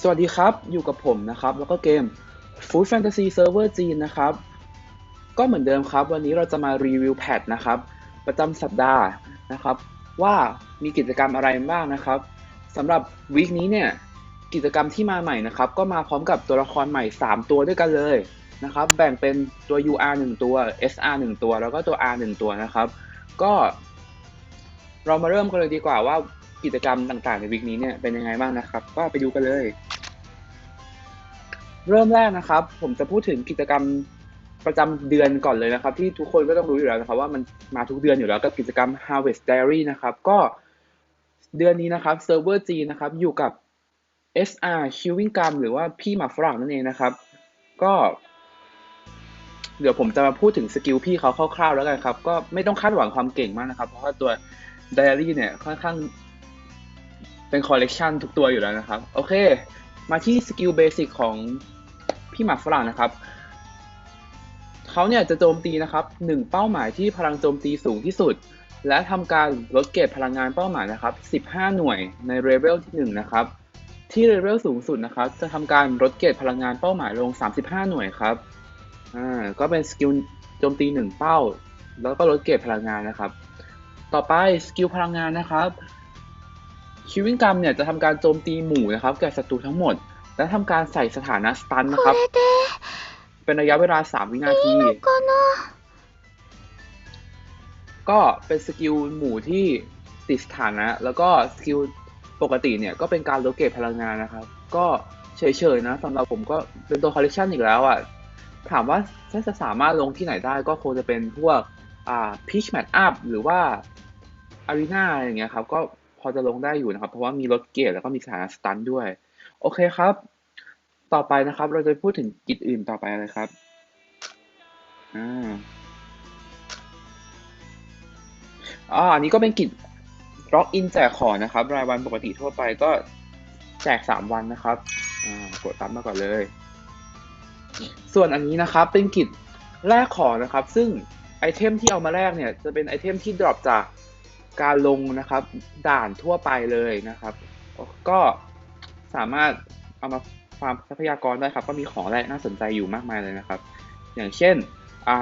สวัสดีครับ อยู่กับผมนะครับ แล้วก็เกม Food Fantasy Server จีนนะครับ ก็เหมือนเดิมครับ วันนี้เราจะมารีวิวแพทนะครับ ประจำสัปดาห์นะครับ ว่ามีกิจกรรมอะไรบ้างนะครับสำหรับวีคนี้เนี่ย กิจกรรมที่มาใหม่นะครับ ก็มาพร้อมกับตัวละครใหม่ 3 ตัวด้วยกันเลยนะครับ แบ่งเป็นตัว UR 1 ตัว SR 1 ตัว แล้วก็ตัว R 1 ตัวนะครับ ก็เรามาเริ่มกันเลยดีกว่าว่า กิจกรรมต่างๆในวีคนี้เนี่ยเป็นยังไงบ้างนะครับ ก็ไปดูกันเลย เริ่มแรกนะครับ ผมจะพูดถึงกิจกรรมประจำเดือนก่อนเลยนะครับ ที่ทุกคนก็ต้องรู้อยู่แล้วนะครับ ว่ามันมาทุกเดือนอยู่แล้วกับกิจกรรม Harvest Diary นะครับ ก็เดือนนี้นะครับเซิร์ฟเวอร์จีนะครับอยู่กับ SR Chewing Gum หรือว่าพี่หมาฝรั่งนั่นเองนะครับ ก็ เดี๋ยวผมจะมาพูดถึงสกิลพี่เขาคร่าวๆแล้วกันครับ ก็ไม่ต้องคาดหวังความเก่งมากนะครับ เพราะว่าตัว Diary เนี่ยค่อนข้าง เป็นคอลเลกชันทุกตัวอยู่แล้วนะครับ โอเค มาที่สกิลเบสิกของพี่หมาฝรั่งนะครับ เขาเนี่ยจะโจมตีนะครับหนึ่งเป้าหมายที่พลังโจมตีสูงที่สุด และทำการลดเกรดพลังงานเป้าหมายนะครับ 15 หน่วยในเลเวลที่ 1 นะครับ ที่เลเวลสูงสุดนะครับ จะทำการลดเกรดพลังงานเป้าหมายลง 35 หน่วยครับ อ่า ก็เป็นสกิลโจมตี 1 เป้า แล้วก็ลดเกรดพลังงานนะครับ ต่อไปสกิลพลังงานนะครับ คิวิงกัมเนี่ยจะทำการโจมตีหมู่นะครับแก่ศัตรูทั้งหมด และทำการใส่สถานะสตันนะครับ เป็นระยะเวลา 3 วินาที ก็เป็นสกิลหมู่ที่ติดสถานะ แล้วก็สกิลปกติเนี่ยก็เป็นการลดเกรดพลังงานนะครับ ก็เฉยๆนะสำหรับผมก็เป็นตัวคอลเลกชันอีกแล้วอะ ถามว่าถ้าจะสามารถลงที่ไหนได้ก็คงจะเป็นพวกอ่าพิชแมทอัพหรือว่าอารีนาอะไรอย่างเงี้ยครับ ก็ อจะลงได้อยู่นะครับ เพราะว่ามีลดเกรดแล้วก็มีสถานะสตันด้วย โอเคครับ ต่อไปนะครับ เราจะพูดถึงกิจอื่นต่อไปเลยครับอ่าอ่าอันนี้ก็เป็นกิจล็อกอินแจกของนะครับ รายวันปกติทั่วไปก็แจก 3 วันนะครับอ่ากดตับมาก่อนเลย ส่วนอันนี้นะครับเป็นกิจแลกของนะครับ ซึ่งไอเทมที่เอามาแลกเนี่ยจะเป็นไอเทมที่ดรอปจาก การลงนะครับด่านทั่วไปเลยนะครับ ก็สามารถเอามาฟาร์มทรัพยากรได้ครับ ก็มีของแรน่าสนใจอยู่มากมายเลยนะครับ อย่างเช่นอ่า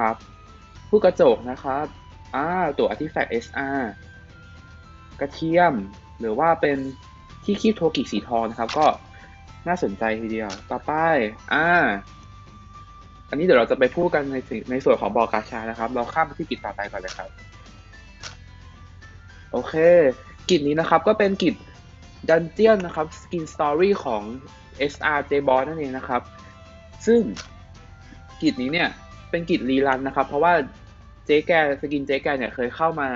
ผู้กระจกนะครับอ่าตัว Artifact SR กระเทียม หรือว่าเป็นที่คีบโทกิสีทองนะครับ ก็น่าสนใจทีเดียว ต่อไปอ่าอันนี้เดี๋ยวเราจะไปพูดกันในในส่วนของบอกาชานะครับ เราข้ามไปที่กิจต่อไปก่อนเลยครับ โอเค กิจนี้นะครับก็เป็นกิจดันเจียนนะครับสกินสตอรี่ของ SR J b o s นั่นเองนะครับ ซึ่งกิจนี้เนี่ยเป็นกิจรีรันนะครับ เพราะว่าเจ๊แกสกินเจ๊แกเนี่ยเคยเข้ามา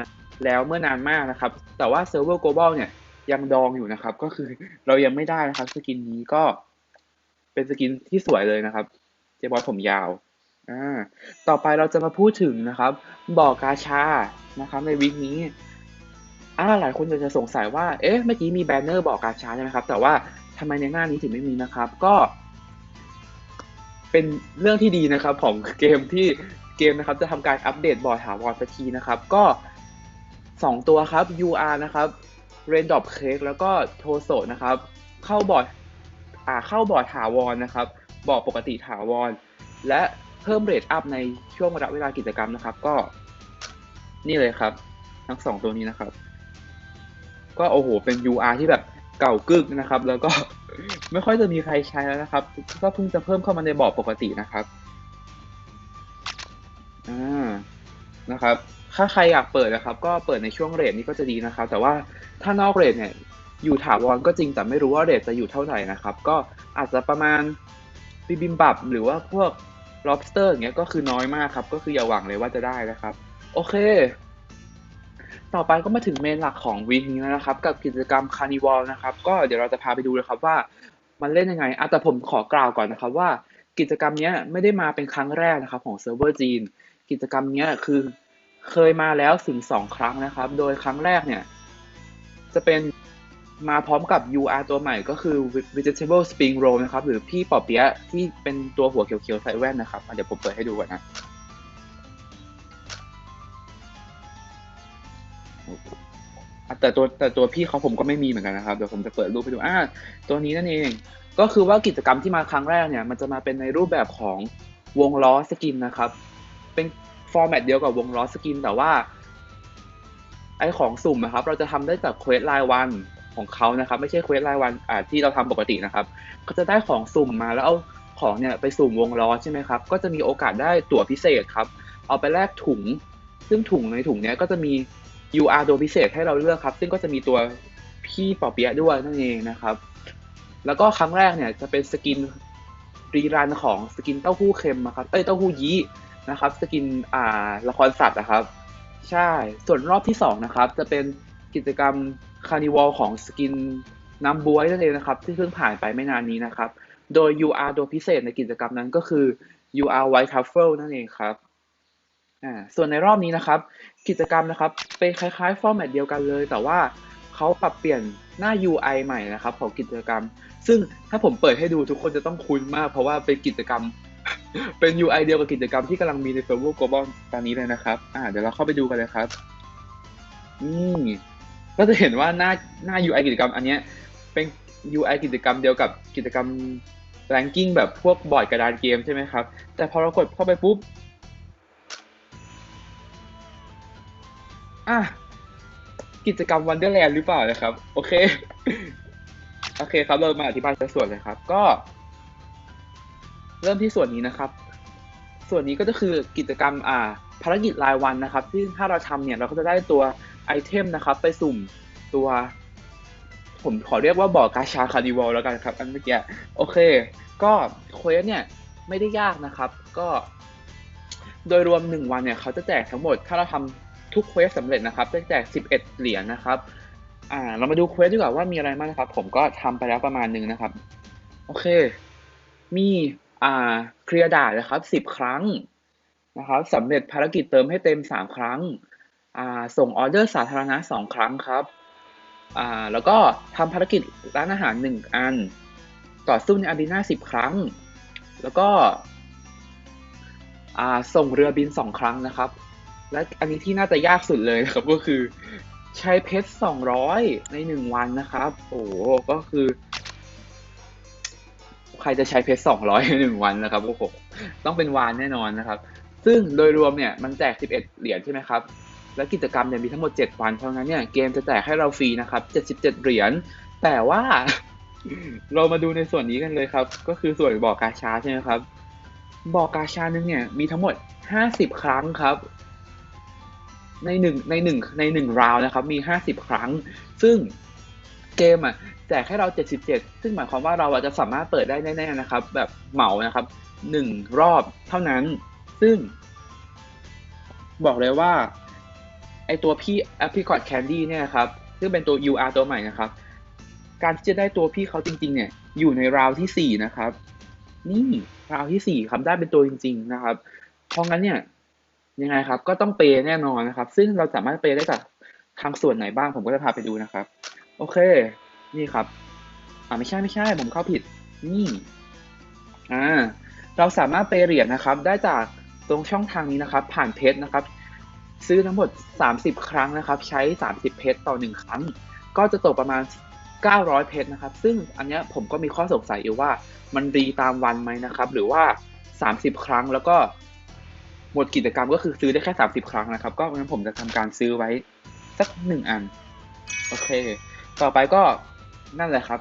แล้วเมื่อนานมากนะครับ แต่ว่าเซิร์ฟเวอร์ global เนี่ยยังดองอยู่นะครับ ก็คือเรายังไม่ได้นะครับสกินนี้ก็เป็นสกินที่สวยเลยนะครับ เจบอสผมยาวอ่าต่อไปเราจะมาพูดถึงนะครับ บอกกาชานะครับในวิกนี้ อ่าหลายคนจะสงสัยว่า เอ๊ะ เมื่อกี้มีแบนเนอร์บอกกาชาใช่ไหมครับ แต่ว่าทำไมในหน้านี้ถึงไม่มีนะครับ ก็ เป็นเรื่องที่ดีนะครับ ของเกมที่เกมนะครับ จะทำการอัปเดตบอร์ดถาวรสักทีนะครับ ก็ 2 ตัวครับ UR นะครับ r a i n d r o p Cake แล้วก็โทโซนะครับ เข้าบอร์ดอ่าเข้าบอร์ดถาวรนะครับ บอร์ดปกติถาวร และเพิ่มเรทอัพในช่วงระยะเวลากิจกรรมนะครับ ก็ นี่เลยครับ ทั้งสองตัวนี้นะครับ ก็โอ้โหเป็น UR ที่แบบเก่ากึกนะครับ แล้วก็ไม่ค่อยจะมีใครใช้แล้วนะครับ ก็เพิ่งจะเพิ่มเข้ามาในบอร์ดปกตินะครับอ่านะครับ ถ้าใครอยากเปิดนะครับ ก็เปิดในช่วงเรทนี้ก็จะดีนะครับ แต่ว่าถ้านอกเรทเนี่ยอยู่ถาวรก็จริงแต่ไม่รู้ว่าเรทจะอยู่เท่าไหร่นะครับ ก็อาจจะประมาณบิบิมบับหรือว่าพวก lobster อย่างเงี้ยก็คือน้อยมากครับ ก็คืออย่าหวังเลยว่าจะได้นะครับ โอเค ต่อไปก็มาถึงเมนหลักของวีคนี้แล้วนะครับ กับกิจกรรม Carnival นะครับ ก็เดี๋ยวเราจะพาไปดูเลยครับว่ามันเล่นยังไงอะแต่ผมขอกล่าวก่อนนะครับว่ากิจกรรมนี้ไม่ได้มาเป็นครั้งแรกนะครับของเซิร์ฟเวอร์จีน กิจกรรมนี้คือเคยมาแล้วถึงสองครั้งนะครับ โดยครั้งแรกเนี่ย จะเป็นมาพร้อมกับ UR ตัวใหม่ก็คือ Vegetable Spring Roll นะครับ หรือพี่ปอเปี๊ยะที่เป็นตัวหัวเขียวๆใส่แว่นนะครับเดี๋ยวผมเปิดให้ดูก่อนนะ แต่ตัวแต่ตัวพี่เขาผมก็ไม่มีเหมือนกันนะครับเดี๋ยวผมจะเปิดรูปให้ดูอ่าตัวนี้นั่นเอง ก็คือว่ากิจกรรมที่มาครั้งแรกเนี่ย มันจะมาเป็นในรูปแบบของวงล้อสกินนะครับ เป็นฟอร์แมตเดียวกับวงล้อสกิน แต่ว่า ไอของสุ่มนะครับ เราจะทำได้จากเควสรายวันของเขานะครับ ไม่ใช่เควสรายวันอ่าที่เราทำปกตินะครับ ก็จะได้ของสุ่มมาแล้วเอาของเนี่ยไปสุ่มวงล้อใช่ไหมครับ ก็จะมีโอกาสได้ตั๋วพิเศษครับ เอาไปแลกถุง ซึ่งถุงในถุงเนี้ยก็จะมี UR ตัวพิเศษให้เราเลือกครับ ซึ่งก็จะมีตัวพี่ปอเปียะด้วยนั่นเองนะครับ แล้วก็ครั้งแรกเนี่ยจะเป็นสกินรีรันของสกินเต้าหู้เค็มนะครับเอ้ยเต้าหู้ยี้นะครับ สกินอ่าละครสัตว์นะครับ ใช่ส่วนรอบที่สองนะครับจะเป็นกิจกรรมคาร์นิวัลของสกินน้ำบวยนั่นเองนะครับ ที่เพิ่งผ่านไปไม่นานนี้นะครับ โดย UR ตัวพิเศษในกิจกรรมนั้นก็คือ UR White Truffle นั่นเองครับอ่าส่วนในรอบนี้นะครับ กิจกรรมนะครับ เป็นคล้ายๆฟอร์แมตเดียวกันเลย แต่ว่าเขาปรับเปลี่ยนหน้า UI ใหม่นะครับ ของกิจกรรม ซึ่งถ้าผมเปิดให้ดูทุกคนจะต้องคุ้นมาก เพราะว่าเป็นกิจกรรม เป็น UI เดียวกับกิจกรรมที่กำลังมีใน f a c e b o o k Global ตอนนี้เลยนะครับอ่าเดี๋ยวเราเข้าไปดูกันเลยครับนี่ก็จะเห็นว่าหน้าหน้า UI กิจกรรมอันเนี้ยเป็น UI กิจกรรมเดียวกับกิจกรรม ranking แบบพวกบอร์ดกระดานเกมใช่ไหมครับ แต่พอเรากดเข้าไปปุ๊บ อะกิจกรรมวันเดอร์แลนด์หรือเปล่านะครับ โอเค โอเคครับ เรามาอธิบายแต่ส่วนเลยครับ ก็ เริ่มที่ส่วนนี้นะครับ ส่วนนี้ก็จะคือกิจกรรมอ่าภารกิจรายวันนะครับที่ถ้าเราทำเนี่ยเราก็จะได้ตัวไอเทมนะครับ ไปสุ่มตัว ผมขอเรียกว่าบ่อกาชาคาร์ดิวัลแล้วกันครับ อันเมื่อกี้โอเค ก็เควสเนี่ยไม่ได้ยากนะครับ ก็ โดยรวม 1 วันเนี่ยเขาจะแจกทั้งหมด ถ้าเราทำ ทุกเควสสำเร็จนะครับจะแจก 11 เหรียญนะครับอ่าเรามาดูเควสดีกว่าว่ามีอะไรบ้างนะครับ ผมก็ทำไปแล้วประมาณหนึ่งนะครับ โอเค มีอ่าเคลียร์ด่านนะครับ 10 ครั้งนะครับสำเร็จภารกิจเติมให้เต็ม 3 ครั้งอ่าส่งออเดอร์สาธารณะ 2 ครั้งครับอ่าแล้วก็ทำภารกิจร้านอาหาร 1 อัน ต่อสู้ในอารีนา10 ครั้ง แล้วก็ส่งเรือบิน 2 ครั้งนะครับ และอันนี้ที่น่าจะยากสุดเลยนะครับก็คือ ใช้เพชร200ใน1วันนะครับ โอ้ก็คือ ใครจะใช้เพชร200ใน1วันนะครับโอ้โหต้องเป็นวานแน่นอนนะครับ ซึ่งโดยรวมเนี่ยมันแจก11เหรียญใช่ไหมครับและกิจกรรมเนี่ยมีทั้งหมด 7 วัน เพราะงั้นเนี่ยเกมจะแจกให้เราฟรีนะครับ 77 เหรียญ แต่ว่าเรามาดูในส่วนนี้กันเลยครับ ก็คือส่วนบอกกาชาใช่ไหมครับ บอกกาชานึงเนี่ยมีทั้งหมด 50 ครั้งครับ ในหนึ่งในหนึ่งในหนึ่งราวนะครับมี50ครั้ง ซึ่งเกมอะแจกให้เรา 77 ซึ่งหมายความว่าเราอาจจะสามารถเปิดได้แน่ๆนะครับ แบบเหมานะครับหนึ่งรอบเท่านั้น ซึ่ง บอกเลยว่า ไอตัวพี่ Apricot Candy เนี่ยครับซึ่งเป็นตัว UR ตัวใหม่นะครับ การที่จะได้ตัวพี่เขาจริง ๆ เนี่ย อยู่ในราวที่ 4 นะครับ นี่ราวที่ 4 ครับได้เป็นตัวจริง ๆ นะครับ เพราะงั้นเนี่ย ยังไงครับ ก็ต้องเปย์แน่นอนนะครับ ซึ่งเราสามารถเปย์ได้จากทางส่วนไหนบ้าง ผมก็จะพาไปดูนะครับ โอเค นี่ครับอ่าไม่ใช่ไม่ใช่ ผมเข้าผิด นี่อ่าเราสามารถเปย์เหรียญนะครับ ได้จากตรงช่องทางนี้นะครับ ผ่านเพชรนะครับ ซื้อทั้งหมด 30 ครั้งนะครับ ใช้ 30 เพชรต่อ 1 ครั้ง ก็จะตกประมาณ 900 เพชรนะครับ ซึ่งอันนี้ผมก็มีข้อสงสัยอยู่ว่ามันรีตามวันไหมนะครับ หรือว่า 30 ครั้งแล้วก็ หมดกิจกรรมก็คือซื้อได้แค่ 30 ครั้งนะครับ ก็งั้นผมจะทำการซื้อไว้สักหนึ่งอัน โอเค ต่อไปก็นั่นแหละครับ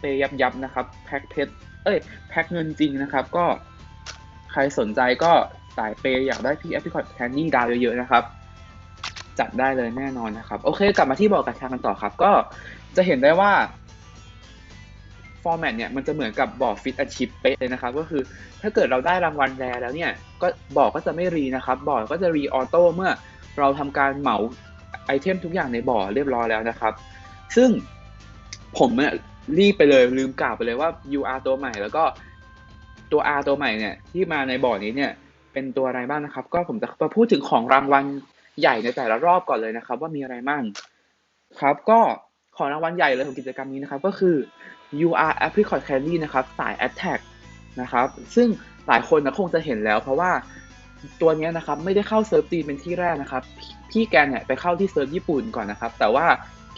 เปย์ยับยับนะครับ แพ็คเพชรเอ้ย แพ็คเงินจริงนะครับ ก็ใครสนใจก็สายเปย์อยากได้พี่แอปพลิเคชันแคนดี้ดาวเยอะๆนะครับ จัดได้เลยแน่นอนนะครับ โอเค กลับมาที่บอกกระชากันต่อครับ ก็จะเห็นได้ว่า ฟอร์แมตเนี่ยมันจะเหมือนกับบอร์ฟิตอาชิปเป๊ะเลยนะครับ ก็คือถ้าเกิดเราได้รางวัลแรแล้วเนี่ยก็บอร์ก็จะไม่รีนะครับบอร์ดก็จะรีออโต้เมื่อเราทำการเหมาไอเทมทุกอย่างในบอร์ดเรียบร้อยแล้วนะครับ ซึ่งผมเนี่ยรีบไปเลยลืมกล่าวไปเลยว่า UR ตัวใหม่ แล้วก็ตัว R ตัวใหม่เนี่ยที่มาในบอร์ดนี้เนี่ยเป็นตัวอะไรบ้างนะครับ ก็ผมจะมาพูดถึงของรางวัลใหญ่ในแต่ละรอบก่อนเลยนะครับ ว่ามีอะไรบ้างครับ ก็ของรางวัลใหญ่เลยของกิจกรรมนี้นะครับ ก็คือ UR Apricot Candy นะครับสาย Attack นะครับซึ่งหลายคนนะคงจะเห็นแล้วเพราะว่าตัวนี้นะครับไม่ได้เข้าเซิร์ฟจีนเป็นที่แรกนะครับ พี่แกเนี่ยไปเข้าที่เซิร์ฟญี่ปุ่นก่อนนะครับ แต่ว่า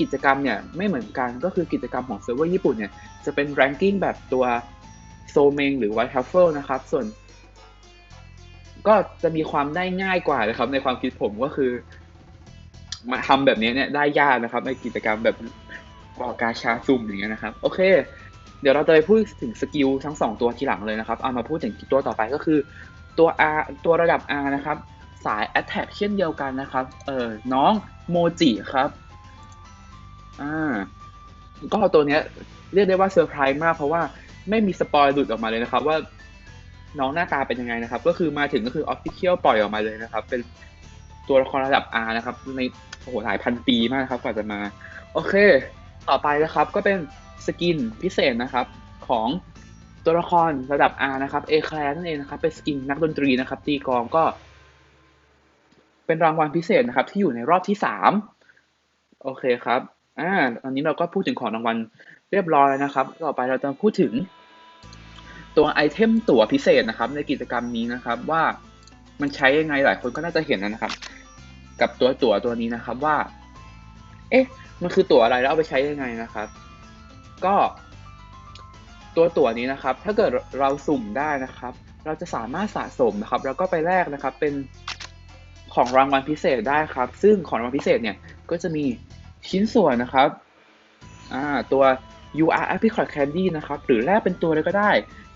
กิจกรรมเนี่ยไม่เหมือนกันก็คือกิจกรรมของเซิร์ฟเวอร์ญี่ปุ่นเนี่ยจะเป็น ranking แบบตัวโซเมงหรือ white truffle นะครับส่วน ก็จะมีความได้ง่ายกว่านะครับ ในความคิดผมก็คือ มาทำแบบนี้เนี่ยได้ยากนะครับ ในกิจกรรมแบบ กอกาชาซุ่มอย่างเงี้ยนะครับ โอเค เดี๋ยวเราจะไปพูดถึงสกิลทั้งสองตัวทีหลังเลยนะครับ เอามาพูดถึงตัวต่อไปก็คือตัว R ตัวระดับ R นะครับ สาย Attack เช่นเดียวกันนะครับ เออน้องโมจิครับ อ่า ก็ตัวเนี้ยเรียกได้ว่าเซอร์ไพรส์มาก เพราะว่าไม่มีสปอยหลุดออกมาเลยนะครับว่าน้องหน้าตาเป็นยังไงนะครับ ก็คือมาถึงก็คือออฟฟิเชียลปล่อยออกมาเลยนะครับ เป็นตัวละครระดับ R นะครับ ในโอ้โหหลายพันปีมากครับกว่าจะมา โอเค ต่อไปนะครับก็เป็นสกินพิเศษนะครับของตัวละครระดับ R นะครับเอแคลนั่นเองนะครับเป็นสกินนักดนตรีนะครับ ตีกองก็ เป็นรางวัลพิเศษนะครับ ที่อยู่ในรอบที่สามโอเคครับอ่าตอนนี้เราก็พูดถึงของรางวัลเรียบร้อยแล้วนะครับ ต่อไปเราจะพูดถึงตัวไอเทมตั๋วพิเศษนะครับ ในกิจกรรมนี้นะครับว่ามันใช้ยังไงหลายคนก็น่าจะเห็นนะครับ กับตัวตั๋วตัวนี้นะครับว่า เอ๊ะ มันคือตั๋วอะไรแล้วเอาไปใช้ยังไงนะครับ ก็ตัวตั๋วนี้นะครับ ถ้าเกิดเราสุ่มได้นะครับ เราจะสามารถสะสมนะครับ แล้วก็ไปแลกนะครับ เป็นของรางวัลพิเศษได้ครับ ซึ่งของรางวัลพิเศษเนี่ยก็จะมีชิ้นส่วนนะครับอ่าตัว UR Apricot Candy นะครับ หรือแลกเป็นตัวเลยก็ได้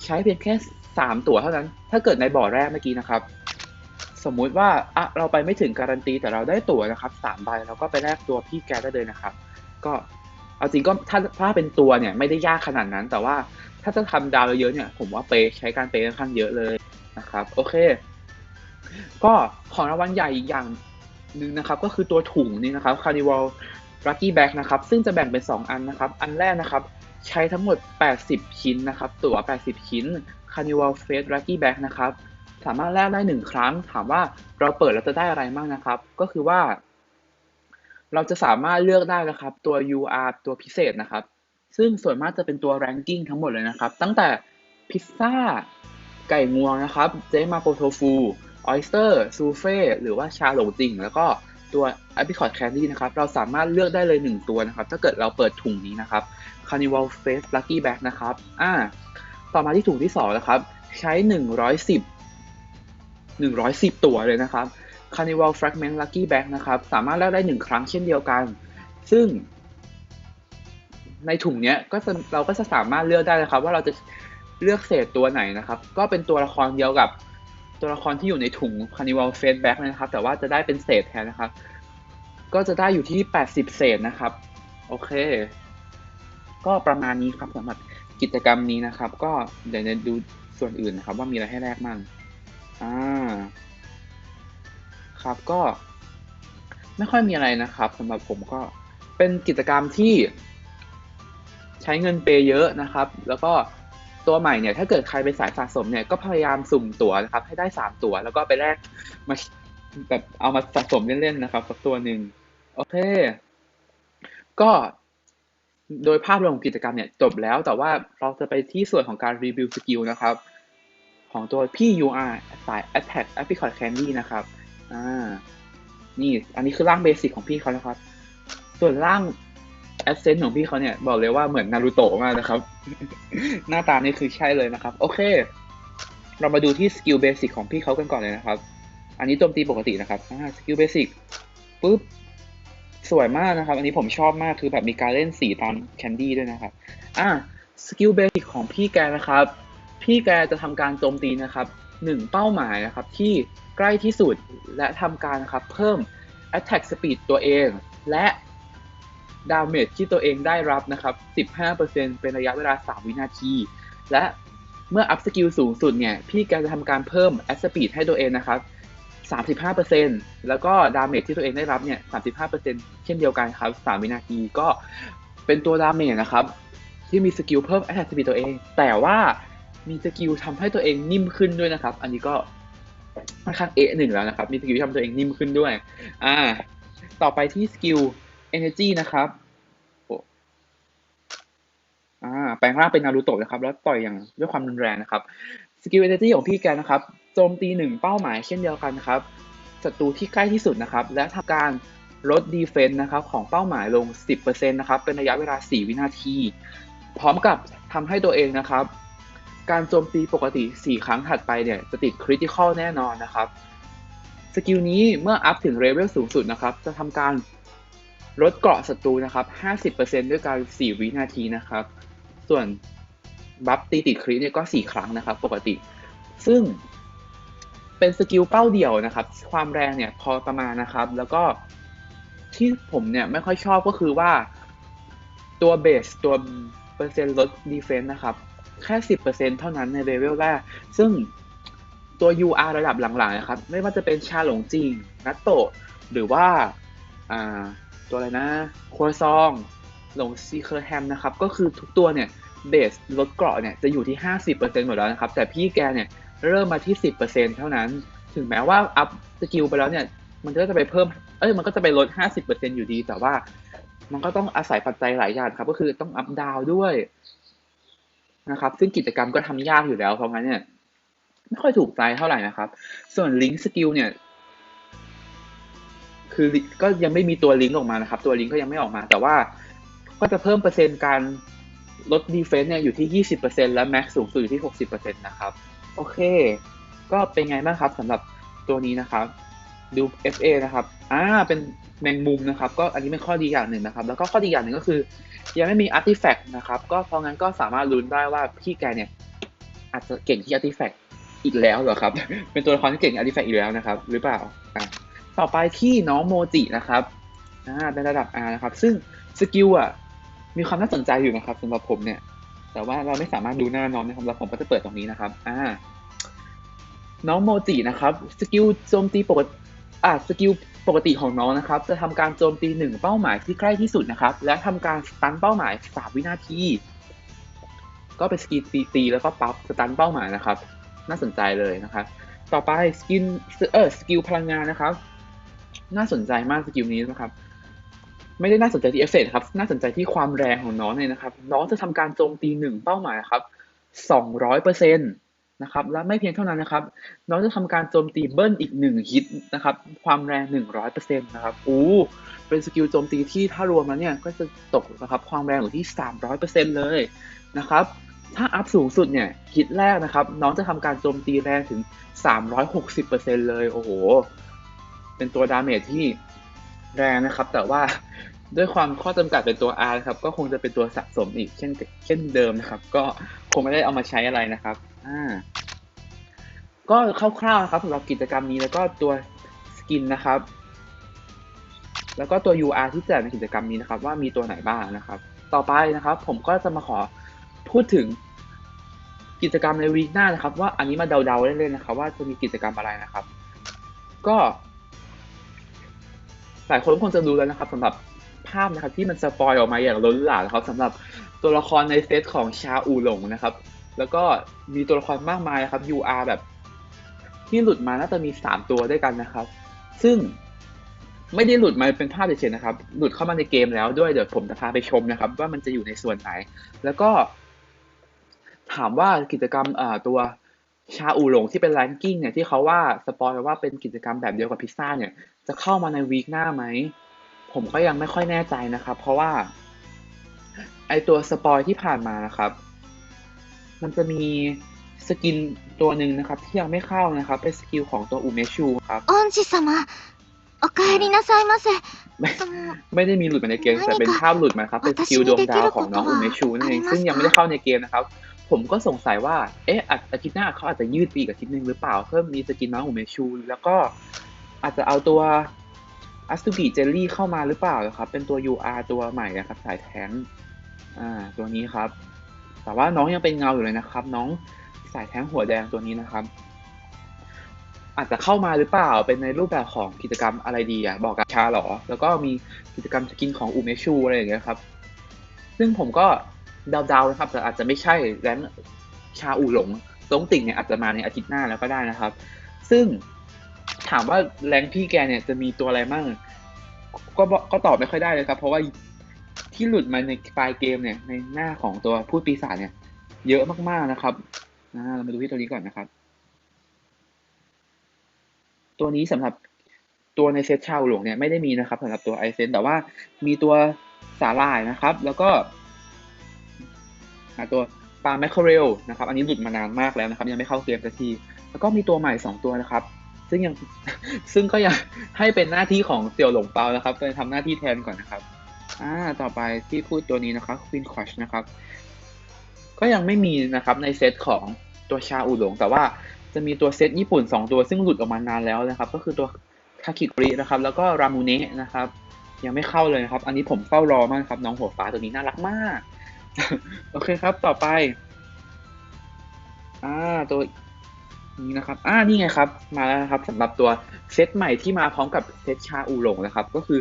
ใช้เพียงแค่ 3 ตั๋วเท่านั้น ถ้าเกิดในบ่อแรกเมื่อกี้นะครับ สมมุติว่าอะเราไปไม่ถึงการันตีแต่เราได้ตั๋วนะครับสามใบเราก็ไปแลกตัวพี่แกได้เลยนะครับ ก็เอาจริงก็ถ้าถ้าเป็นตัวเนี่ยไม่ได้ยากขนาดนั้น แต่ว่าถ้าจะทำดาวเยอะเนี่ย ผมว่าเปใช้การเปค่อนข้างเยอะเลยนะครับ โอเค ก็ของรางวัลใหญ่อีกอย่างหนึ่งนะครับ ก็คือตัวถุงนี่นะครับ Carnival Lucky Bag นะครับ ซึ่งจะแบ่งเป็น 2 อันนะครับ อันแรกนะครับ ใช้ทั้งหมด 80 ชิ้นนะครับ ตั๋ว 80 ชิ้น Carnival Face Lucky Bag นะครับ สามารถแลกได้หนึ่งครั้ง ถามว่าเราเปิดแล้วจะได้อะไรบ้างนะครับ ก็คือว่า เราจะสามารถเลือกได้นะครับ ตัว UR ตัวพิเศษนะครับ ซึ่งส่วนมากจะเป็นตัว ranking ทั้งหมดเลยนะครับ ตั้งแต่พิซซ่า ไก่งวงนะครับ เจมาโปโทฟู ออยสเตอร์ ซูเฟ่ หรือว่าชาหลงจริง แล้วก็ตัว Apricot Candy นะครับ เราสามารถเลือกได้เลย 1 ตัวนะครับ ถ้าเกิดเราเปิดถุงนี้นะครับ Carnival Face Lucky Bag นะครับ อ่า ต่อมาที่ถุงที่2นะครับ ใช้ 110 110 ตัวเลยนะครับ Carnival Fragment Lucky Bag นะครับ สามารถแลกได้ 1 ครั้งเช่นเดียวกัน ซึ่ง ในถุงเนี้ยก็เราก็จะสามารถเลือกได้นะครับ ว่าเราจะเลือกเศษตัวไหนนะครับ ก็เป็นตัวละครเดียวกับตัวละครที่อยู่ในถุง Carnival Face Bag นะครับ แต่ว่าจะได้เป็นเศษแทนนะครับ ก็จะได้อยู่ที่ 80 เศษนะครับ โอเค ก็ประมาณนี้ครับสำหรับกิจกรรมนี้นะครับ ก็เดี๋ยวจะดูส่วนอื่นนะครับ ว่ามีอะไรให้แลกมั่ง อ่า ครับก็ ไม่ค่อยมีอะไรนะครับสำหรับผมก็เป็นกิจกรรมที่ใช้เงินเปย์เยอะนะครับ แล้วก็ตัวใหม่เนี่ย ถ้าเกิดใครเป็นสายสะสมเนี่ยก็พยายามสุ่มตั๋วนะครับ ให้ได้สามตั๋วแล้วก็ไปแลกมาแบบเอามาสะสมเล่นๆนะครับสักตัวหนึ่งโอเค ก็โดยภาพรวมของกิจกรรมเนี่ยจบแล้วแต่ว่าเราจะไปที่ส่วนของการรีวิวสกิลนะครับ ของตัวพี่ UR สาย Attack Apricot Candy นะครับอ่านี่อันนี้คือร่างเบสิกของพี่เขานะครับ ส่วนร่าง Ascent ของพี่เขาเนี่ยบอกเลยว่าเหมือนนารูโตะมากนะครับ หน้าตานี่คือใช่เลยนะครับ โอเค เรามาดูที่สกิลเบสิกของพี่เขากันก่อนเลยนะครับ อันนี้โจมตีปกตินะครับอ่าสกิลเบสิกปุ๊บสวยมากนะครับ อันนี้ผมชอบมากคือแบบมีการเล่นสีตามแคนดี้ด้วยนะครับ อ่าสกิลเบสิกของพี่แกนะครับ พี่แกจะทำการโจมตีนะครับหนึ่งเป้าหมายนะครับที่ใกล้ที่สุดและทำการนะครับเพิ่ม attack speed ตัวเอง และดาเมจที่ตัวเองได้รับนะครับ 15%เป็นระยะเวลา 3 วินาที และเมื่ออัพสกิลสูงสุดเนี่ย พี่แกจะทำการเพิ่ม a t speed ให้ตัวเองนะครับ 35%แล้วก็ดาเมจที่ตัวเองได้รับเนี่ย 35%เช่นเดียวกันครับ 3 วินาทีก็เป็นตัวดาเมจนะครับ ที่มีสกิลเพิ่ม attack speed ตัวเอง แต่ว่า มีสกิลทำให้ตัวเองนิ่มขึ้นด้วยนะครับ อันนี้ก็ค่อนข้างเอหนึ่งแล้วนะครับ มีสกิลที่ทำตัวเองนิ่มขึ้นด้วย อ่า ต่อไปที่สกิล energy นะครับโอ้อ่าแปลงร่างเป็นนารูโตะนะครับ แล้วต่อยอย่างด้วยความรุนแรงนะครับ สกิล energy ของพี่แกนะครับ โจมตีหนึ่งเป้าหมายเช่นเดียวกันครับ ศัตรูที่ใกล้ที่สุดนะครับ และทำการลดดีเฟนต์นะครับของเป้าหมายลง 10%นะครับ เป็นระยะเวลา 4 วินาที พร้อมกับทำให้ตัวเองนะครับ การโจมตีปกติ 4 ครั้งถัดไปเนี่ยจะติดคริติคอลแน่นอนนะครับ สกิลนี้เมื่ออัพถึงเลเวลสูงสุดนะครับ จะทำการลดเกราะศัตรูนะครับ 50%ด้วยการ 4 วินาทีนะครับ ส่วนบัฟตีติดคริเนี่ยก็ 4 ครั้งนะครับปกติ ซึ่งเป็นสกิลเป้าเดี่ยวนะครับ ความแรงเนี่ยพอประมาณนะครับ แล้วก็ที่ผมเนี่ยไม่ค่อยชอบก็คือว่าตัวเบสตัวเปอร์เซ็นต์ลดดีเฟนต์นะครับ แค่ 10%เท่านั้นในเลเวลแรก ซึ่งตัว UR ระดับหลังๆนะครับ ไม่ว่าจะเป็นชาหลงจริง นัตโตะ หรือว่าอ่าตัวอะไรนะครัวซอง หลงซีเคอร์แฮมนะครับ ก็คือทุกตัวเนี่ยเบสลดเกราะเนี่ยจะอยู่ที่ 50%หมดแล้วนะครับ แต่พี่แกเนี่ยเริ่มมาที่ 10%เท่านั้น ถึงแม้ว่าอัพสกิลไปแล้วเนี่ยมันก็จะไปเพิ่ม เอ้ย มันก็จะไปลด 50%อยู่ดี แต่ว่ามันก็ต้องอาศัยปัจจัยหลายอย่างครับ ก็คือต้องอัพดาวด้วย นะครับ ซึ่งกิจกรรมก็ทำยากอยู่แล้วเพราะงั้นเนี่ยไม่ค่อยถูกใจเท่าไหร่นะครับ ส่วนลิงก์สกิลเนี่ยคือก็ยังไม่มีตัวลิงก์ออกมานะครับ ตัวลิงก์ก็ยังไม่ออกมา แต่ว่าก็จะเพิ่มเปอร์เซ็นต์การลดดีเฟนซ์เนี่ยอยู่ที่ 20%และแม็กสูงสุดอยู่ที่ 60%นะครับ โอเค ก็เป็นไงบ้างครับสำหรับตัวนี้นะครับ ดู FA นะครับอ่าเป็นแมงมุมนะครับ ก็อันนี้เป็นข้อดีอย่างหนึ่งนะครับ แล้วก็ข้อดีอย่างหนึ่งก็คือ ยังไม่มีอาร์ติแฟกต์นะครับ ก็เพราะงั้นก็สามารถลุ้นได้ว่าพี่แกเนี่ย อาจจะเก่งที่อาร์ติแฟกต์อีกแล้วเหรอครับ เป็นตัวละครที่เก่งอาร์ติแฟกต์อีกแล้วนะครับ หรือเปล่าอ่าต่อไปที่น้องโมจินะครับอ่าเป็นระดับ R นะครับ ซึ่งสกิลอะมีความน่าสนใจอยู่นะครับสำหรับผมเนี่ย แต่ว่าเราไม่สามารถดูหน้าน้องนะครับแล้วผมก็จะเปิดตรงนี้นะครับ อ่า น้องโมจินะครับ สกิลโจมตีปกติ อ่าสกิลปกติของน้องนะครับ จะทำการโจมตีหนึ่งเป้าหมายที่ใกล้ที่สุดนะครับ และทำการสตันเป้าหมายสามวินาที ก็เป็นสกิลตีตีแล้วก็ปั๊บสตันเป้าหมายนะครับ น่าสนใจเลยนะครับ ต่อไปสกิลเออสกิลพลังงานนะครับ น่าสนใจมากสกิลนี้นะครับ ไม่ได้น่าสนใจที่เอฟเฟกต์ครับ น่าสนใจที่ความแรงของน้องเนี่ยนะครับ น้องจะทำการโจมตีหนึ่งเป้าหมายครับสองร้อยเปอร์เซ็นต์ นะครับและไม่เพียงเท่านั้นนะครับ น้องจะทำการโจมตีเบิ้ลอีกหนึ่งฮิตนะครับ ความแรงหนึ่งร้อยเปอร์เซ็นต์นะครับอู้เป็นสกิลโจมตีที่ถ้ารวมแล้วเนี่ยก็จะตกนะครับความแรงอยู่ที่สามร้อยเปอร์เซ็นต์เลยนะครับถ้าอัพสูงสุดเนี่ยฮิตแรกนะครับ น้องจะทำการโจมตีแรงถึงสามร้อยหกสิบเปอร์เซ็นต์เลยโอ้โห เป็นตัวดาเมจที่แรงนะครับ แต่ว่าด้วยความข้อจำกัดเป็นตัว R นะครับ ก็คงจะเป็นตัวสะสมอีกเช่นเช่นเดิมนะครับ ก็คงไม่ได้เอามาใช้อะไรนะครับ อ่าก็คร่าวๆนะครับสำหรับกิจกรรมนี้แล้วก็ตัวสกินนะครับ แล้วก็ตัว UR ที่แจกในกิจกรรมนี้นะครับ ว่ามีตัวไหนบ้างนะครับ ต่อไปนะครับ ผมก็จะมาขอพูดถึงกิจกรรมในวีคหน้านะครับ ว่าอันนี้มาเดาๆเล่นๆนะครับ ว่าจะมีกิจกรรมอะไรนะครับ ก็หลายคนคงจะดูแล้วนะครับสำหรับภาพนะครับที่มันสปอยออกมาอย่างล้นหลามนะครับสำหรับตัวละครในเซตของชาอูหลงนะครับ แล้วก็มีตัวละครมากมายครับ UR แบบที่หลุดมาน่าจะมีสามตัวด้วยกันนะครับ ซึ่งไม่ได้หลุดมาเป็นภาพเฉยๆนะครับ หลุดเข้ามาในเกมแล้วด้วยเดี๋ยวผมจะพาไปชมนะครับ ว่ามันจะอยู่ในส่วนไหน แล้วก็ถามว่ากิจกรรมตัวชาอูหลงที่เป็นแรงกิ้งเนี่ยที่เขาว่าสปอยว่าเป็นกิจกรรมแบบเดียวกับพิซซ่าเนี่ย จะเข้ามาในวีคหน้าไหม ผมก็ยังไม่ค่อยแน่ใจนะครับ เพราะว่า ไอตัวสปอยที่ผ่านมานะครับ มันจะมีสกินตัวหนึ่งนะครับ ที่ยังไม่เข้านะครับ เป็นสกิลของตัวอูเมชูครับ 恩師様おかえりなさいませ ไม่ あの ไม่ได้มีหลุดมาในเกม แต่เป็นภาพหลุดมาครับ เป็นสกิลดวงดาวของน้องอูเมชูนั่นเอง ซึ่งยังไม่ได้เข้าในเกมนะครับ ผมก็สงสัยว่า เอ๊ะอาอาทิตย์หน้าเขาอาจจะยืดปีกอาทิตย์หนึ่งหรือเปล่า เพิ่มมีสกินน้องอูเมชู แล้วก็อาจจะเอาตัวอัสตูกิเจลลี่เข้ามาหรือเปล่าครับ เป็นตัว UR ตัวใหม่นะครับ สายแทงค์อ่า ตัวนี้ครับ แต่ว่าน้องยังเป็นเงาอยู่เลยนะครับ น้องสายแท้งหัวแดงตัวนี้นะครับ อาจจะเข้ามาหรือเปล่าเป็นในรูปแบบของกิจกรรมอะไรดีอะบอกกับชาหรอ แล้วก็มีกิจกรรมสกินของอูเมชูอะไรอย่างเงี้ยครับ ซึ่งผมก็เดาๆนะครับ แต่อาจจะไม่ใช่แรงชาอูหลงตรงติ่งเนี่ยอาจจะมาในอาทิตย์หน้าแล้วก็ได้นะครับ ซึ่งถามว่าแรงพี่แกเนี่ยจะมีตัวอะไรบ้างก็ก็ตอบไม่ค่อยได้เลยครับ เพราะว่า ที่หลุดมาในไฟล์เกมเนี่ยในหน้าของตัวพูดปีศาจเนี่ย เยอะมากๆนะครับเรามาดูที่ตัวนี้ก่อนนะครับ ตัวนี้สำหรับตัวในเซตชาวหลวงเนี่ยไม่ได้มีนะครับสำหรับตัวไอเซนแต่ว่ามีตัวสาหร่ายนะครับ แล้วก็ตัวปลาแมคเคอเรลนะครับ อันนี้หลุดมานานมากแล้วนะครับ ยังไม่เข้าเกมสักที แล้วก็มีตัวใหม่สองตัวนะครับ ซึ่งยังซึ่งก็ยังให้เป็นหน้าที่ของเสี่ยวหลงเปานะครับไปทำหน้าที่แทนก่อนนะครับ อ่าต่อไปที่พูดตัวนี้นะครับ Queen Crush นะครับ ก็ยังไม่มีนะครับในเซตของตัวชาอูหลง แต่ว่าจะมีตัวเซตญี่ปุ่น 2 ตัวซึ่งหลุดออกมานานแล้วนะครับ ก็คือตัวคาคิกรินะครับ แล้วก็รามูเนะนะครับ ยังไม่เข้าเลยนะครับ อันนี้ผมเฝ้ารอมากครับ น้องหัวฟ้าตัวนี้น่ารักมาก โอเคครับต่อไปอ่าตัวนี้นะครับ อ่า นี่ไงครับ มาแล้วนะครับสำหรับตัวเซตใหม่ที่มาพร้อมกับเซตชาอูหลงนะครับ ก็คือ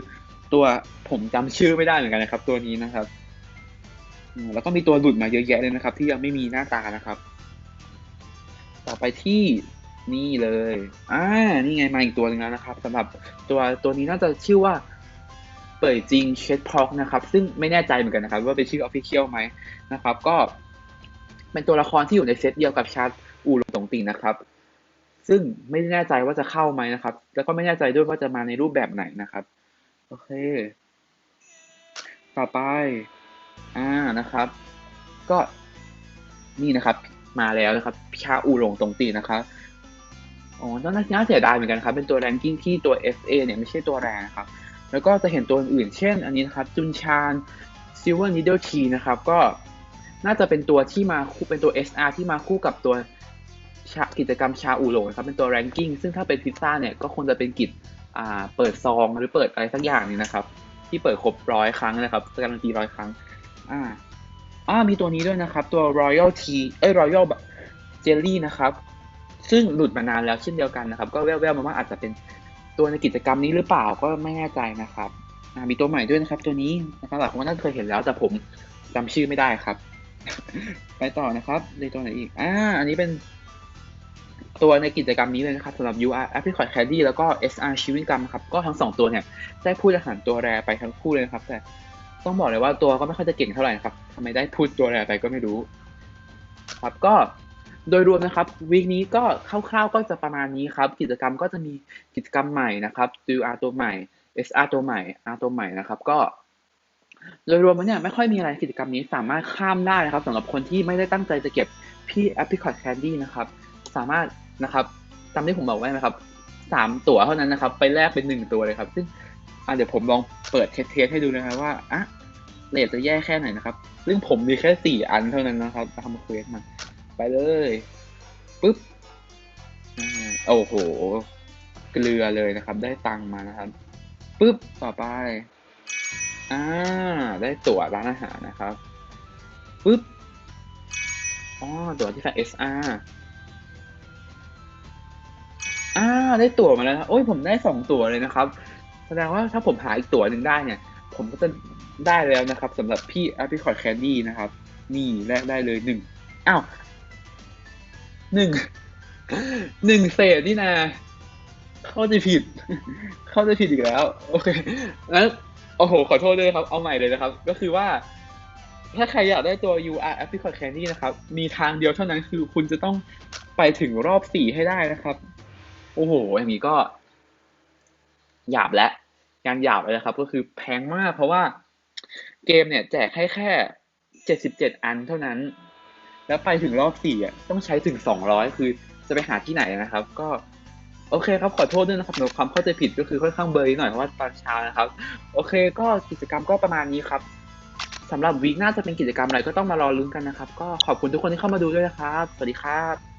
ตัวผมจำชื่อไม่ได้เหมือนกันนะครับ ตัวนี้นะครับแล้วก็มีตัวหลุดมาเยอะแยะเลยนะครับ ที่ยังไม่มีหน้าตานะครับ ต่อไปที่นี่เลยอ่านี่ไงมาอีกตัวหนึงแล้วนะครับสำหรับตัวตัวนี้น่าจะชื่อว่าเปิดจริงเชดพอกนะครับ ซึ่งไม่แน่ใจเหมือนกันนะครับ ว่าเป็นชื่อออฟฟิเชียลไหมนะครับ ก็เป็นตัวละครที่อยู่ในเซตเดียวกับชาร์ตอูหลงตงติงนะครับ ซึ่งไม่แน่ใจว่าจะเข้าไหมนะครับ แล้วก็ไม่แน่ใจด้วยว่าจะมาในรูปแบบไหนนะครับ โอเค ต่อไป อ่านะครับ ก็นี่นะครับ มาแล้วนะครับชาอูหลงตรงตีนะครับอ๋อน่าน่าเสียดายเหมือนกันครับ เป็นตัวแรงกิ้งที่ตัว FA เนี่ยไม่ใช่ตัวแรงนะครับ แล้วก็จะเห็นตัวอื่น เช่น อันนี้นะครับ จุนชาน Silver Needle T นะครับ ก็น่าจะเป็นตัวที่มาคู่เป็นตัว SR ที่มาคู่กับตัวชากิจกรรมชาอูหลงนะครับเป็นตัวแรงกิ้งซึ่งถ้าเป็นพิซซ่าเนี่ยก็คงจะเป็นกิจ เปิดซองหรือเปิดอะไรสักอย่างนี้นะครับ ที่เปิดครบร้อยครั้งนะครับการันตีร้อยครั้ง อ่าอ่ามีตัวนี้ด้วยนะครับ ตัว Royal T เอ้ย Royal Jelly นะครับ ซึ่งหลุดมานานแล้วเช่นเดียวกันนะครับ ก็แว่วๆมาว่าอาจจะเป็นตัวในกิจกรรมนี้หรือเปล่าก็ไม่แน่ใจนะครับมีตัวใหม่ด้วยนะครับ ตัวนี้นะครับหลายคนน่าจะเคยเห็นแล้วแต่ผมจำชื่อไม่ได้ครับ ไปต่อนะครับในตัวไหนอีกอ่าอันนี้เป็น ตัวในกิจกรรมนี้เลยนะครับสำหรับ UR Apricot Candy แล้วก็ SR Chewing Gum ครับก็ทั้งสองตัวเนี่ยได้พูดอาหารตัวแรไปทั้งคู่เลยนะครับ แต่ต้องบอกเลยว่าตัวก็ไม่ค่อยจะเก่งเท่าไหร่นะครับทำไมได้พูดตัวแรไปก็ไม่รู้ ครับก็โดยรวมนะครับวีคนี้ก็คร่าวๆก็จะประมาณนี้ครับ กิจกรรมก็จะมีกิจกรรมใหม่นะครับ UR ตัวใหม่ SR ตัวใหม่ R ตัวใหม่นะครับ ก็โดยรวมแล้วเนี่ยไม่ค่อยมีอะไรกิจกรรมนี้สามารถข้ามได้นะครับสำหรับคนที่ไม่ได้ตั้งใจจะเก็บพี่ Apricot Candy นะครับ สามารถ นะครับจำที่ผมบอกไว้นะครับสามตั๋วเท่านั้นนะครับ ไปแลกเป็นหนึ่งตัวเลยครับ ซึ่งเดี๋ยวผมลองเปิดเทสให้ดูนะครับว่าอะเรทจะแย่แค่ไหนนะครับ ซึ่งผมมีแค่สี่อันเท่านั้นนะครับทำเควสมา ไปเลยปุ๊บโอ้โห เกลือเลยนะครับ ได้ตังค์มานะครับปุ๊บต่อไปอ่าได้ตั๋วร้านอาหารนะครับปุ๊บอ๋อตั๋วที่แฟน SR ได้ตั๋วมาแล้วนะโอ้ยผมได้สองตั๋วเลยนะครับ แสดงว่าถ้าผมหาอีกตั๋วหนึ่งได้เนี่ย ผมก็จะได้แล้วนะครับสำหรับพี่ Apricot Candy นะครับ นี่แลกได้เลยหนึ่งอ้าวหนึ่งหนึ่งเศษนี่นะเข้าใจผิด เข้าใจผิดอีกแล้ว โอเคแล้วโอ้โห ขอโทษด้วยครับ เอาใหม่เลยนะครับ ก็คือว่า ถ้าใครอยากได้ตัว UR Apricot Candy นะครับ มีทางเดียวเท่านั้นคือคุณจะต้องไปถึงรอบสี่ให้ได้นะครับ โอ้โห อย่างนี้ก็ หยาบและงานหยาบเลยนะครับ ก็คือแพงมาก เพราะว่าเกมเนี่ย แจกให้แค่เจ็ดสิบเจ็ดอันเท่านั้น แล้วไปถึงรอบสี่อะต้องใช้ถึงสองร้อยคือจะไปหาที่ไหนนะครับ ก็โอเคครับขอโทษด้วยนะครับสำหรับความเข้าใจผิดก็คือค่อนข้างเบลอนิดหน่อยเพราะว่าตอนเช้านะครับ โอเคก็กิจกรรมก็ประมาณนี้ครับสำหรับวีคหน้าจะเป็นกิจกรรมอะไรก็ต้องมารอลุ้นกันนะครับ ก็ขอบคุณทุกคนที่เข้ามาดูด้วยนะครับ สวัสดีครับ